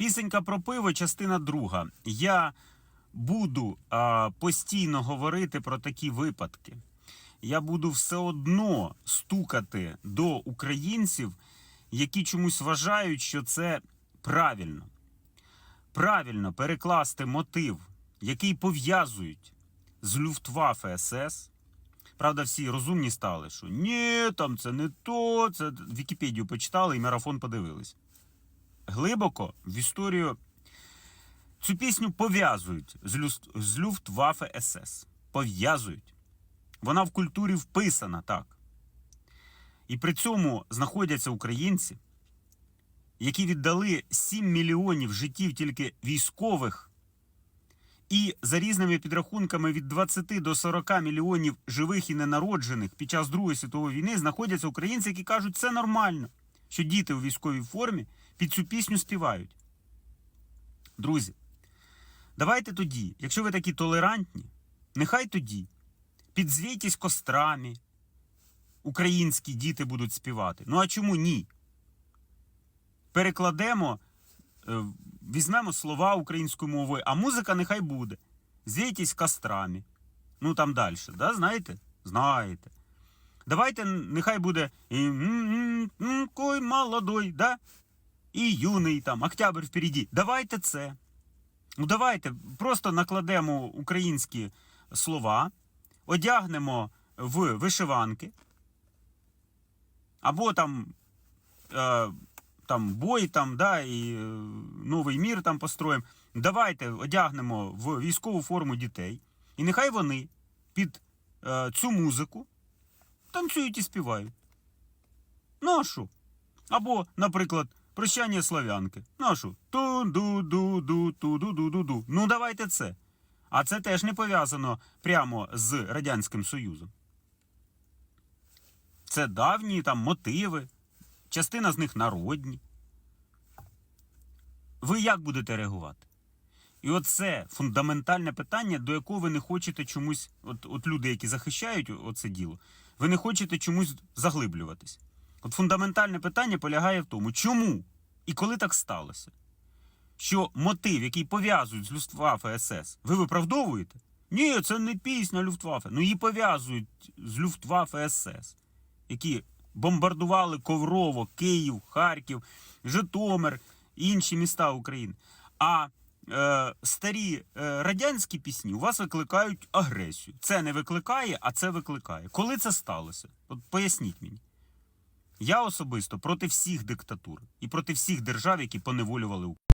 Пісенька про пиво, частина друга. Я буду а, постійно говорити про такі випадки. Я буду все одно стукати до українців, які чомусь вважають, що це правильно. Правильно перекласти мотив, який пов'язують з Люфтваффе СС. Правда, всі розумні стали, що ні, там це не то, це Вікіпедію почитали і марафон подивились. Глибоко в історію цю пісню пов'язують з, Люст... з Люфтваффе СС. Пов'язують. Вона в культурі вписана так. І при цьому знаходяться українці, які віддали 7 мільйонів життів тільки військових, і за різними підрахунками від 20 до 40 мільйонів живих і ненароджених під час Другої світової війни знаходяться українці, які кажуть, це нормально, що діти у військовій формі під цю пісню співають. Друзі, давайте тоді, якщо ви такі толерантні, нехай тоді підзвійтесь кострами, українські діти будуть співати. Ну а чому ні? Перекладемо, е, візьмемо слова українською мовою, а музика нехай буде. Звійтесь кострами. Ну там далі, да? знаєте? Знаєте. Давайте нехай буде кой молодой, да? І юний там, октябрь впереді. Давайте це. Ну давайте просто накладемо українські слова, одягнемо в вишиванки, або там, е, там бой, там, да, і е, новий мір там построїмо. Давайте одягнемо в військову форму дітей, і нехай вони під е, цю музику танцюють і співають. Ну а що? Або, наприклад, прощання славянки. Ну? Ту-ду-ду-ду, ту-ду-ду-ду-ду. Ну давайте це. А це теж не пов'язано прямо з Радянським Союзом. Це давні там мотиви, частина з них народні. Ви як будете реагувати? І оце фундаментальне питання, до якого ви не хочете чомусь, от, от люди, які захищають оце діло, ви не хочете чомусь заглиблюватись. От фундаментальне питання полягає в тому, чому і коли так сталося, що мотив, який пов'язують з Люфтваффе СС, ви виправдовуєте? Ні, це не пісня Люфтваффе. Ну її пов'язують з Люфтваффе СС, які бомбардували Коврово, Київ, Харків, Житомир, інші міста України. А е, старі е, радянські пісні у вас викликають агресію. Це не викликає, а це викликає. Коли це сталося? От поясніть мені. Я особисто проти всіх диктатур і проти всіх держав, які поневолювали Україну.